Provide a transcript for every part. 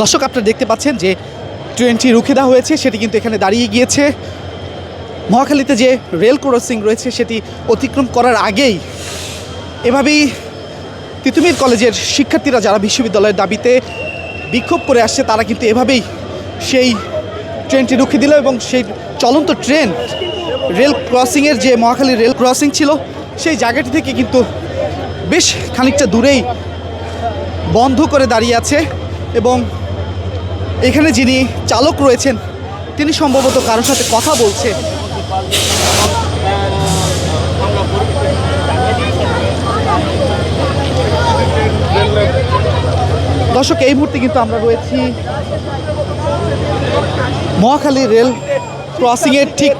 দর্শক, আপনারা দেখতে পাচ্ছেন যে ট্রেনটি রুখে দেওয়া হয়েছে, সেটি কিন্তু এখানে দাঁড়িয়ে গিয়েছে। মহাখালীতে যে রেল ক্রসিং রয়েছে, সেটি অতিক্রম করার আগেই এভাবেই তিতুমির কলেজের শিক্ষার্থীরা যারা বিশ্ববিদ্যালয়ের দাবিতে বিক্ষোভ করে আসছে, তারা কিন্তু এভাবেই সেই ট্রেনটি রুখে দিল এবং সেই চলন্ত ট্রেন রেল ক্রসিংয়ের যে মহাখালী রেল ক্রসিং ছিল, সেই জায়গাটি থেকে কিন্তু বেশ খানিকটা দূরেই বন্ধ করে দাঁড়িয়ে আছে এবং এখানে যিনি চালক রয়েছেন, তিনি সম্ভবত কারোর সাথে কথা বলছে। দর্শক, এই মুহূর্তে কিন্তু আমরা রয়েছি মহাখালী রেল ক্রসিংয়ের ঠিক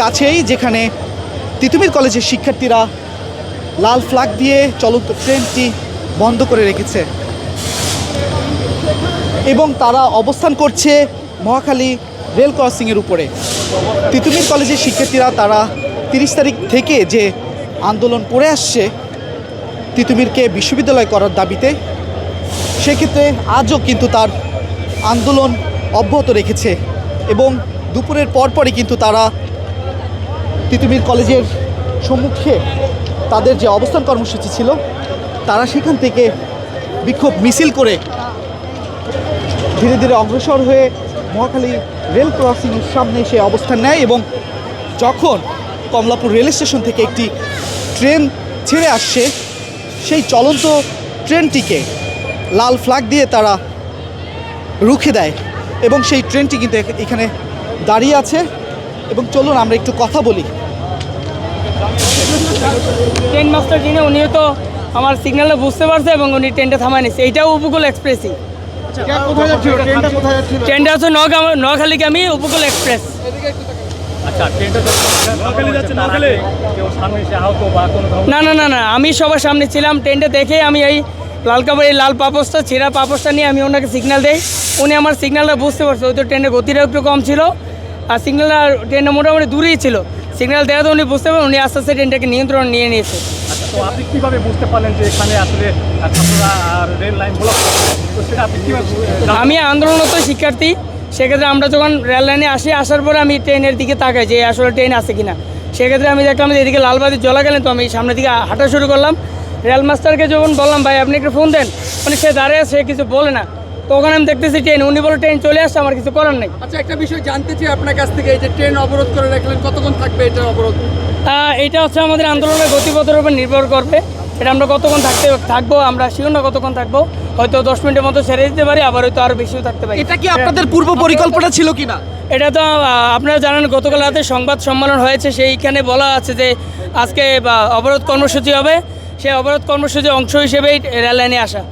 কাছেই, যেখানে তিতুমির কলেজের শিক্ষার্থীরা লাল ফ্ল্যাগ দিয়ে চলন্ত ট্রেনটি বন্ধ করে রেখেছে। এবং তারা অবস্থান করছে মহাখালী রেল ক্রসিংয়ের উপরে। তিতুমির কলেজের শিক্ষার্থীরা তারা তিরিশ তারিখ থেকে যে আন্দোলন করে আসছে, তিতুমিরকে বিশ্ববিদ্যালয় করার দাবিতে, সেক্ষেত্রে আজও কিন্তু তার আন্দোলন অব্যাহত রেখেছে এবং দুপুরের পরপরই কিন্তু তারা তিতুমির কলেজের সম্মুখে তাদের যে অবস্থান কর্মসূচি ছিল, তারা সেখান থেকে বিক্ষোভ মিছিল করে ধীরে ধীরে অগ্রসর হয়ে মহাখালী রেল ক্রসিংয়ের সামনে সে অবস্থান নেয় এবং যখন কমলাপুর রেল স্টেশন থেকে একটি ট্রেন ছেড়ে আসছে, সেই চলন্ত ট্রেনটিকে লাল ফ্ল্যাগ দিয়ে তারা রুখে দেয় এবং সেই ট্রেনটি কিন্তু এখানে দাঁড়িয়ে আছে। এবং চলুন আমরা একটু কথা বলি। ট্রেন মাস্টার যিনি উনিও তো আমার সিগন্যালটা বুঝতে পারছে এবং উনি ট্রেনটা থামায় নিচ্ছে এইটাও উপকূল এক্সপ্রেসই ট্রেনটা হচ্ছে নগাম নোয়াখালীগামী উপকূল এক্সপ্রেস আচ্ছা ধরনের না না না না আমি সবার সামনে ছিলাম। ট্রেনটা দেখে আমি এই লাল কাপড় লাল পাপোসটা ছেঁড়া পাপোসটা নিয়ে আমি ওনাকে সিগন্যাল দেই। উনি আমার সিগন্যালটা বুঝতে পারছে ওই তো ট্রেনের গতিটা একটু কম ছিল। আর সিগন্যালটা ট্রেনটা মোটামুটি দূরেই ছিল। সিগন্যাল দেওয়া তো উনি বুঝতে পারেন উনি আস্তে আস্তে ট্রেনটাকে নিয়ন্ত্রণ নিয়ে নিয়েছে। আচ্ছা তো আপনি কীভাবে বুঝতে পারলেন যে এখানে আসলে আর রেল লাইন ব্লক তো সেটা আপনি আমি আন্দোলনরত শিক্ষার্থী সেক্ষেত্রে আমরা যখন রেল লাইনে আসি আসার পরে আমি ট্রেনের দিকে তাকাই যে আসলে ট্রেন আছে কিনা। সেক্ষেত্রে আমি দেখলাম যে এদিকে লালবাতি জ্বলা গেলেন তো আমি সামনের দিকে হাঁটা শুরু করলাম। রেল মাস্টারকে যখন বললাম ভাই আপনি একটু ফোন দেন। মানে সে দাঁড়িয়ে সে কিছু বলে না। তখন আমি দেখতেছি ট্রেন উনি বলে ট্রেন চলে আসছে আমার কিছু করার নেই। আচ্ছা একটা বিষয় জানতে চাই আপনার কাছ থেকে এই যে ট্রেন অবরোধ করে রাখলেন কতক্ষণ থাকবে এটা অবরোধ? আহ, এটা হচ্ছে আমাদের আন্দোলনের গতিপথের উপর নির্ভর করবে। এটা আমরা কতক্ষণ থাকতে থাকব আমরা শিওর না কতক্ষণ থাকব। হয়তো দশ মিনিটের মতো ছেড়ে দিতে পারি আবার হয়তো আরও বেশিও থাকতে পারি। এটা কি আপনাদের পূর্ব পরিকল্পনা ছিল কিনা? এটা তো আপনারা জানেন গতকাল রাতে সংবাদ সম্মেলন হয়েছে সেইখানে বলা আছে যে আজকে অবরোধ কর্মসূচি হবে। সেই অবরোধ কর্মসূচির অংশ হিসেবেই রেল লাইনে আসা।